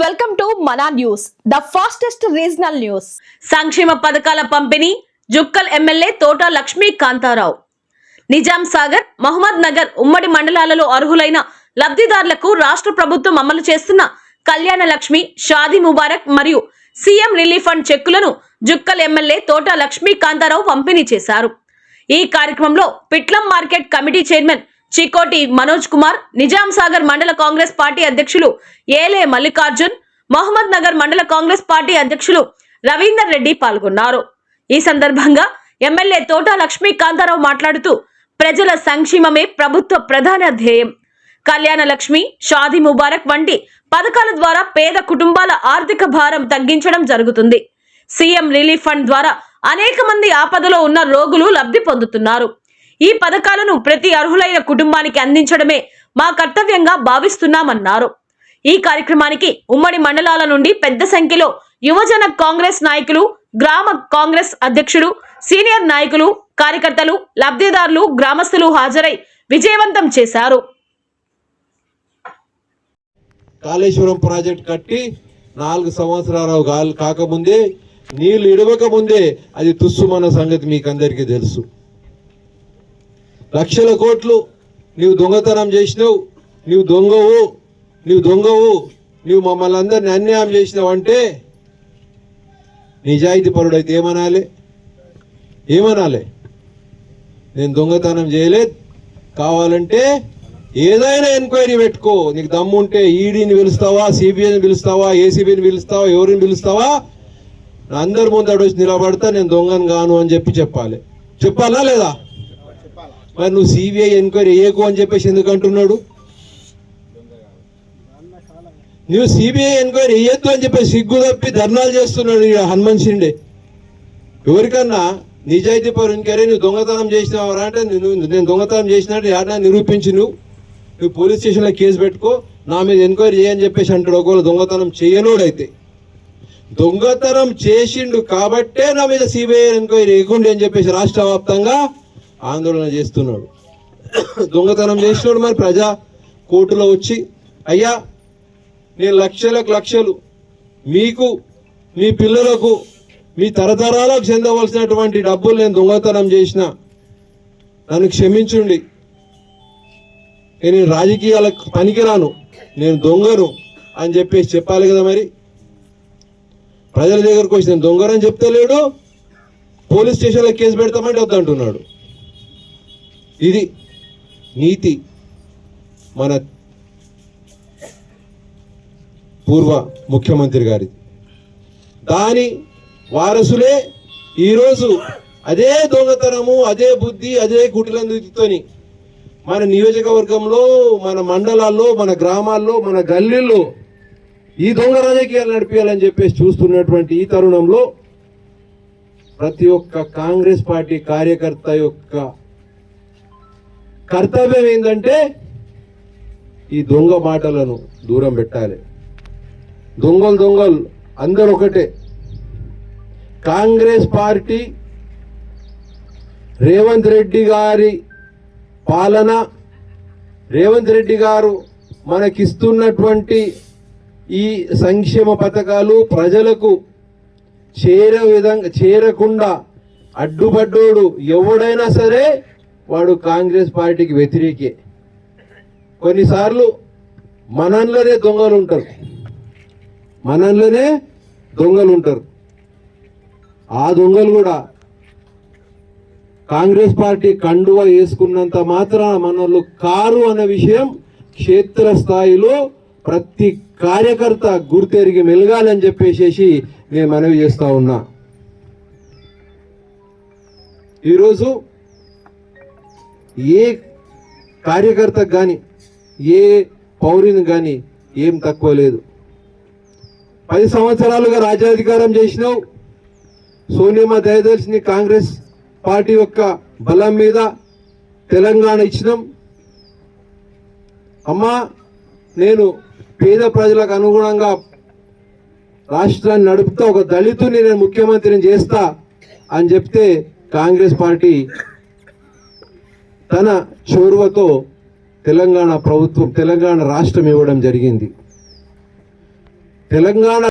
Welcome to Mana news the fastest regional news సంక్షేమ పథకాల పంపిణీ జుక్కల్ ఎమ్మెల్యే తోట లక్ష్మీ కాంతారావు. నిజాం సాగర్ మహమ్మద్ నగర్ ఉమ్మడి మండలాలలో అర్హులైన లబ్ధిదారులకు రాష్ట్ర ప్రభుత్వం అమలు చేస్తున్న కళ్యాణ లక్ష్మి షాదీ ముబారక్ మరియు సీఎం రిలీఫ్ ఫండ్ చెక్కులను జుక్కల్ ఎమ్మెల్యే తోట లక్ష్మీ కాంతారావు పంపిణీ చేశారు. ఈ కార్యక్రమంలో Pitlam market committee chairman Chikoti Manoj Kumar Nizam Sagar మండల కాంగ్రెస్ పార్టీ అధ్యక్షులు ఏలే మల్లికార్జున్ మహమ్మద్ నగర్ మండల కాంగ్రెస్ పార్టీ అధ్యక్షులు రవీందర్ రెడ్డి పాల్గొన్నారు. ఈ సందర్భంగా ఎమ్మెల్యే తోట లక్ష్మీ కాంతారావు మాట్లాడుతూ ప్రజల సంక్షేమమే ప్రభుత్వ ప్రధాన ధ్యేయం. కళ్యాణ లక్ష్మి షాది ముబారక్ వంటి పథకాల ద్వారా పేద కుటుంబాల ఆర్థిక భారం తగ్గించడం జరుగుతుంది. సీఎం రిలీఫ్ ఫండ్ ద్వారా అనేక మంది ఆపదలో ఉన్న రోగులు లబ్ధి పొందుతున్నారు. ఈ పథకాలను ప్రతి అర్హులైన కుటుంబానికి అందించడమే మా కర్తవ్యంగా భావిస్తున్నామన్నారు. ఈ కార్యక్రమానికి ఉమ్మడి మండలాల నుండి పెద్ద సంఖ్యలో యువజన కాంగ్రెస్ నాయకులు గ్రామ కాంగ్రెస్ అధ్యక్షుడు సీనియర్ నాయకులు కార్యకర్తలు లబ్ధిదారులు గ్రామస్తులు హాజరై విజయవంతం చేశారు. కాళేశ్వరం ప్రాజెక్ట్ కట్టి నాలుగు సంవత్సరాలు కాకముందే నీళ్ళు ఇడవక ముందే అది తుస్సుమన్న సంగతి మీకు అందరికీ తెలుసు. లక్షల కోట్లు నీవు దొంగతనం చేసినావు నీవు దొంగవు నీవు దొంగవు నీవు మమ్మల్ని అందరిని అన్యాయం చేసినావు అంటే నిజాయితీ పరుడైతే ఏమనాలి? ఏమనాలి? నేను దొంగతనం చేయలేదు. కావాలంటే ఏదైనా ఎంక్వైరీ పెట్టుకో. నీకు దమ్ముంటే ఈడీని పిలుస్తావా సిబిఐని పిలుస్తావా ఏసీబీని పిలుస్తావా ఎవరిని పిలుస్తావా? అందరి ముందు అడు వచ్చి నిలబడతా నేను దొంగను గాను అని చెప్పి చెప్పాలి. చెప్పాలా లేదా? మరి నువ్వు సిబిఐ ఎంక్వైరీ వేయకు అని చెప్పేసి ఎందుకు అంటున్నాడు నువ్వు సిబిఐ ఎంక్వైరీ వేయొద్దు అని చెప్పేసి సిగ్గు తప్పి ధర్నాలు చేస్తున్నాడు హనుమన్ హనుమంత్ షిండే. ఎవరికన్నా నిజాయితీ పరు ఇంకరే నువ్వు దొంగతనం చేసినావరా అంటే నువ్వు నేను దొంగతనం చేసినట్టు ఎవరైనా నిరూపించి నువ్వు. నువ్వు పోలీస్ స్టేషన్లో కేసు పెట్టుకో నా మీద ఎంక్వైరీ చేయని చెప్పేసి అంటాడు. ఒకవేళ దొంగతనం చేయనోడైతే. దొంగతనం చేసిండు కాబట్టే నా మీద సిబిఐ ఎంక్వైరీ వేయకుండా అని చెప్పేసి రాష్ట్ర వ్యాప్తంగా ఆందోళన చేస్తున్నాడు. దొంగతనం చేసినాడు మరి ప్రజా కోర్టులో వచ్చి అయ్యా నేను లక్షలకు లక్షలు మీకు మీ పిల్లలకు మీ తరతరాలకు చెందవలసినటువంటి డబ్బులు నేను దొంగతనం చేసిన. నన్ను క్షమించుండి. నేను రాజకీయాలకు పనికిరాను నేను దొంగను అని చెప్పేసి చెప్పాలి కదా మరి. ప్రజల దగ్గరకు వచ్చి నేను దొంగరని చెప్తలేడు పోలీస్ స్టేషన్లో కేసు పెడతామంటే వద్దంటున్నాడు. ఇది నీతి మన పూర్వ ముఖ్యమంత్రి గారి దాని వారసులే ఈరోజు అదే దొంగతనము అదే బుద్ధి అదే కుటిలందుతోని మన నియోజకవర్గంలో మన మండలాల్లో మన గ్రామాల్లో మన గల్లీల్లో ఈ దొంగ రాజకీయాలు నడిపించాలని చెప్పేసి చూస్తున్నటువంటి ఈ తరుణంలో ప్రతి ఒక్క కాంగ్రెస్ పార్టీ కార్యకర్త యొక్క కర్తవ్యం ఏంటంటే ఈ దొంగ మాటలను దూరం పెట్టాలి. దొంగలు దొంగలు అందరు ఒకటే. కాంగ్రెస్ పార్టీ రేవంత్ రెడ్డి గారి పాలన రేవంత్ రెడ్డి గారు మనకిస్తున్నటువంటి ఈ సంక్షేమ పథకాలు ప్రజలకు చేర విధంగా చేరకుండా అడ్డుపడ్డోడు ఎవడైనా సరే వాడు కాంగ్రెస్ పార్టీకి వ్యతిరేకే. కొన్నిసార్లు మనంలోనే దొంగలు ఉంటారు మనంలోనే దొంగలు ఉంటారు ఆ దొంగలు కూడా కాంగ్రెస్ పార్టీ కండువ వేసుకున్నంత మాత్రాన మనలు కారు అన్న విషయం క్షేత్రస్థాయిలో ప్రతి కార్యకర్త గుర్తెరిగి మెలగాలని చెప్పేసి నేను మనవి చేస్తా ఉన్నా. ఈరోజు ఏ కార్యకర్తకు కానీ ఏ పౌరుని కానీ ఏం తక్కువ లేదు. పది సంవత్సరాలుగా రాజ్యాధికారం చేసినావు. సోనియా దయదర్శిని కాంగ్రెస్ పార్టీ యొక్క బలం మీద తెలంగాణ ఇచ్చినాం. అమ్మా నేను పేద ప్రజలకు అనుగుణంగా రాష్ట్రాన్ని నడుపుతా ఒక దళితుని నేను ముఖ్యమంత్రిని చేస్తా అని చెప్తే కాంగ్రెస్ పార్టీ తన చోరువతో తెలంగాణ ప్రభుత్వం తెలంగాణ రాష్ట్రం ఇవ్వడం జరిగింది. తెలంగాణ